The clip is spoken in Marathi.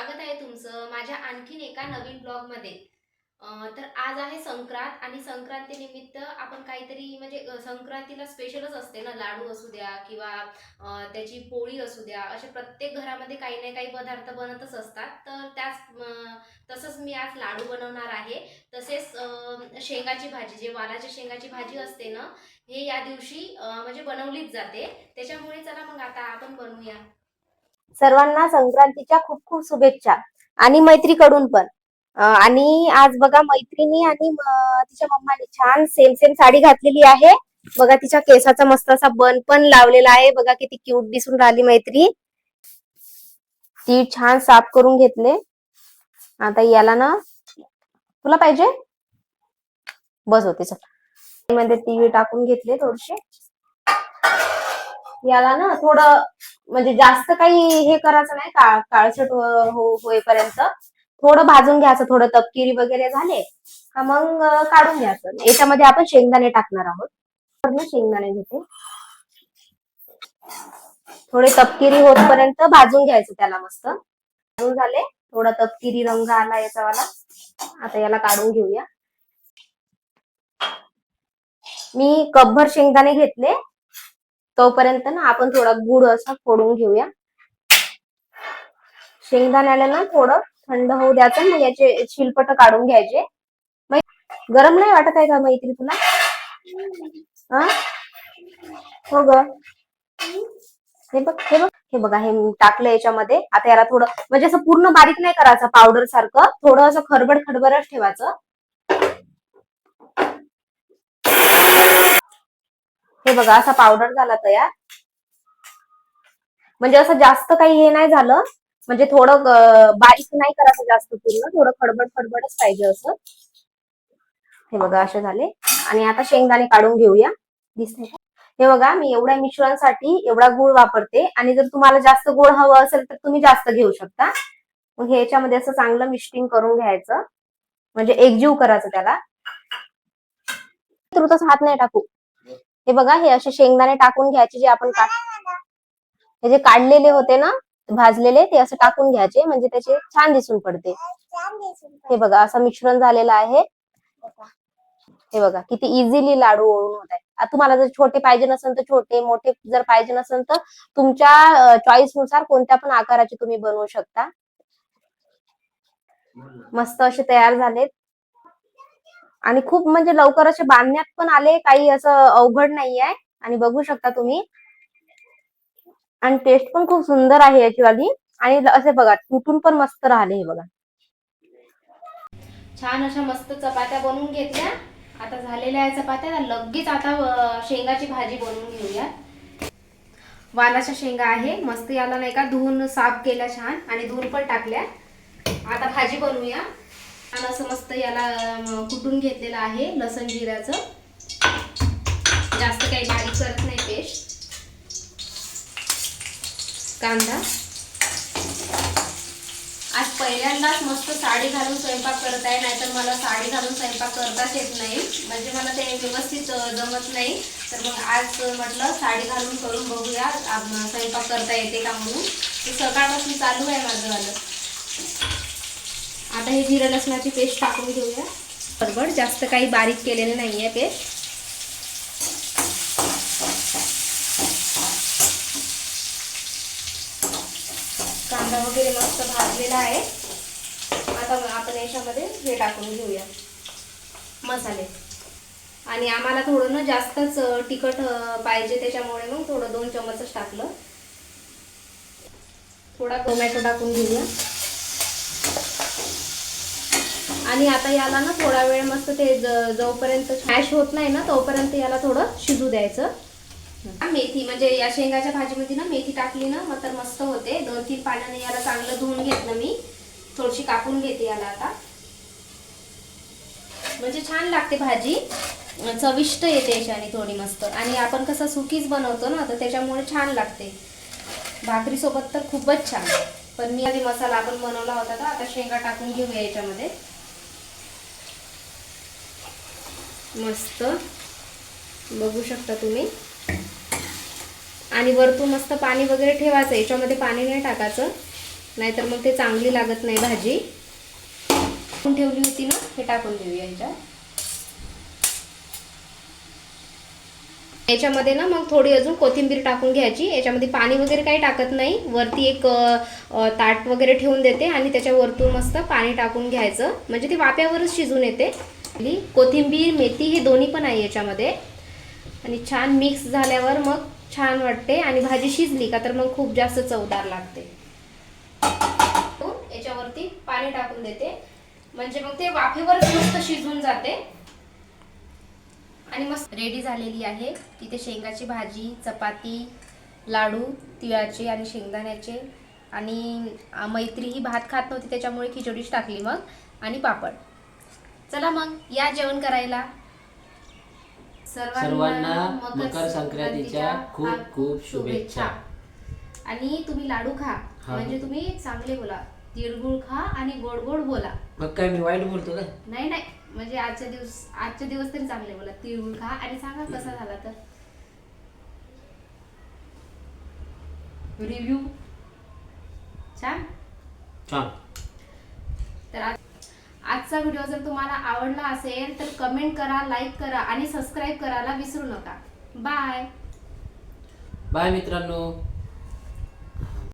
स्वागत आहे तुमचं माझ्या आणखीन एका नवीन ब्लॉगमध्ये. तर आज आहे संक्रांत आणि संक्रांतीनिमित्त आपण काहीतरी म्हणजे संक्रांतीला स्पेशलच असते ना लाडू असू द्या किंवा त्याची पोळी असू द्या असे प्रत्येक घरामध्ये काही ना काही पदार्थ बनतच असतात. तर त्याच तसंच मी आज लाडू बनवणार आहे. तसेच शेंगाची भाजी जे वालाच्या शेंगाची भाजी असते ना हे या दिवशी म्हणजे बनवलीच जाते. त्याच्यामुळे चला मग आता आपण बनवूया. सर्वांना संक्रांतीच्या खूप खूप शुभेच्छा. आणि मैत्रीकडून पण. आणि आज बघा मैत्रिणी आणि तिच्या मम्माने छान सेम सेम साडी घातलेली आहे. बघा तिच्या केसाचा मस्त असा बन पण लावलेला आहे. बघा किती क्यूट दिसून राहिली मैत्री. ती छान साफ करून घेतले. आता याला ना तुला पाहिजे? बस होते चल. मध्ये तीळ टाकून घेतले थोडेसे. याला ना थोडं म्हणजे जास्त काही हे करायचं नाही का काळसट हो, हो- होईपर्यंत थोडं भाजून घ्यायचं थोडं तपकिरी वगैरे झाले का मग काढून घ्यायचं. याच्यामध्ये आपण शेंगदाणे टाकणार आहोत. तर मी शेंगदाणे घेते. थोडे तपकिरी होतपर्यंत भाजून घ्यायचं त्याला मस्त. भाजून झाले. थोडा तपकिरी रंग आला याचावाला आता याला काढून घेऊया. मी कपभर शेंगदाणे घेतले. तोपर्यंत ना आपण थोडा गुड असा फोडून घेऊया. शेंगदाण्याला ना थोडं थंड होऊ द्यायचं मग याचे शिलपट काढून घ्यायचे. गरम नाही वाटत आहे का मैत्री तुला? हा? हो ग. हे बघ हे बघ हे बघा हे टाकलं याच्यामध्ये. आता याला थोडं म्हणजे असं पूर्ण बारीक नाही करायचं पावडर सारखं. थोडं असं खरबड खडबडच ठेवायचं. हे बघा असा पावडर झाला तयार. म्हणजे असं जास्त काही हे नाही झालं. म्हणजे थोडं बारीक नाही करायचं जास्त पूर्ण थोडं खडबड खडबडच पाहिजे असं. हे बघा असे झाले. आणि आता शेंगदाणे काढून घेऊया. दिसते हे बघा मी एवढ्या मिश्रणासाठी एवढा गुळ वापरते. आणि जर तुम्हाला जास्त गुळ हवं असेल तर तुम्ही जास्त घेऊ शकता. मग हे याच्यामध्ये असं चांगलं मिक्सिंग करून घ्यायचं. म्हणजे एकजीव करायचं त्याला. तर तसं हात नाही टाकू. हे बघा हे असे शेंगदाणे टाकून घ्यायचे जे आपण हे जे काढलेले होते ना भाजलेले ते असं टाकून घ्यायचे म्हणजे त्याचे छान दिसून पडते. हे बघा असं मिश्रण झालेलं आहे. हे बघा किती इझिली लाडू ओळून होत आहे तुम्हाला जर छोटे पाहिजे नसेल तर छोटे मोठे जर पाहिजे नसेल तर तुमच्या चॉईसनुसार कोणत्या पण आकाराचे तुम्ही बनवू शकता. मस्त असे तयार झालेत. आणि खूप म्हणजे लवकर असे बांधण्यात पण आले काही असं अवघड नाही आहे आणि बघू शकता तुम्ही. आणि टेस्ट पण खूप सुंदर आहे याची वाली आणि असे बघा तुटून पण मस्त राहिले हे बघा. छान अशा मस्त चपात्या बनवून घेतल्या. आता झालेल्या आहे चपात्या. लगेच आता शेंगाची भाजी बनवून घेऊया. वालाच्या शेंगा आहे. मस्त याला नाही का धुवून साफ केल्या छान. आणि धुवून पण टाकल्या. आता भाजी बनवूया. छान असं मस्त याला कुटून घेतलेलं आहे लसण जिऱ्याचं. जास्त काही बारीक करत नाही पेस्ट. कांदा. आज पहिल्यांदाच मस्त साडी घालून स्वयंपाक करत आहे नाहीतर मला साडी घालून स्वयंपाक करताच येत नाही. म्हणजे मला ते व्यवस्थित जमत नाही. तर मग आज म्हटलं साडी घालून करून बघूया स्वयंपाक करता येते का म्हणून. ते सकाळपासून चालू आहे माझं वालं. आता हे जिरं लसणाची पेस्ट टाकून घेऊया. बरोबर जास्त काही बारीक केलेलं नाही आहे पेस्ट. कांदा वगैरे मस्त भाजलेला आहे. आता आपण याच्यामध्ये हे टाकून घेऊया. मसाले. आणि आम्हाला थोडं ना जास्तच तिखट पाहिजे त्याच्यामुळे मग थोडं दोन चमचच टाकलं. थोडा टोमॅटो टाकून घेऊया. आणि आता याला ना थोडा वेळ मस्त ते जोपर्यंत हॅश होत नाही ना तोपर्यंत याला थोडं शिजू द्यायचं. मेथी म्हणजे या शेंगाच्या भाजीमध्ये ना मेथी टाकली ना मग तर मस्त होते. दोन तीन पाण्याने याला चांगलं धुवून घेतलं मी. थोडीशी कापून घेते याला आता. म्हणजे छान लागते भाजी. चविष्ट येते याच्याने थोडी मस्त. आणि आपण कसं सुकीच बनवतो ना तर त्याच्यामुळे छान लागते. भाकरीसोबत तर खूपच छान. पण मी आधी मसाला आपण बनवला होता तर आता शेंगा टाकून घेऊया याच्यामध्ये. मस्त. बघू शकता तुम्ही. आणि वरतून मस्त पाणी वगैरे ठेवायचं याच्यामध्ये पाणी नाही टाकायचं. नाहीतर मग ते चांगली लागत नाही भाजी. ठेवली होती ना हे टाकून देऊया याच्यात. याच्यामध्ये ना मग थोडी अजून कोथिंबीर टाकून घ्यायची. याच्यामध्ये पाणी वगैरे काही टाकत नाही. वरती एक ताट वगैरे ठेवून देते आणि त्याच्यावरतून मस्त पाणी टाकून घ्यायचं. म्हणजे ती वाप्यावरच शिजून येते. कोथिंबीर मेथी हे दोन्ही पण आहे याच्यामध्ये. आणि छान मिक्स झाल्यावर मग छान वाटते. आणि भाजी शिजली का तर मग खूप जास्त चवदार लागते. याच्यावरती पाणी टाकून देते. म्हणजे मग ते वाफेवरच मस्त शिजून जाते. आणि मस्त रेडी झालेली आहे. तिथे शेंगाची भाजी चपाती लाडू तिळाचे आणि शेंगदाण्याचे. आणि मैत्री ही भात खात नव्हती त्याच्यामुळे खिचडीच टाकली मग. आणि पापड. चला मग या जेवण करायला. सर्वांना मकर संक्रांतीच्या खूप खूप शुभेच्छा. आणि तुम्ही लाडू खा. म्हणजे तुम्ही चांगले बोला. तिळगुळ खा आणि गोड गोड बोला. मग काय मी वाईट बोलतो का? नाही नाही. म्हणजे आजच्या दिवस आजच्या दिवस तरी चांगले बोला. तिळगुळ खा आणि सांगा कसा झाला तर. रिव्ह्यू छान? छान. तर आज आजचा व्हिडिओ जर तुम्हाला आवडला असेल तर कमेंट करा लाईक करा आणि सबस्क्राईब करायला विसरू नका. बाय. बाय मित्रांनो.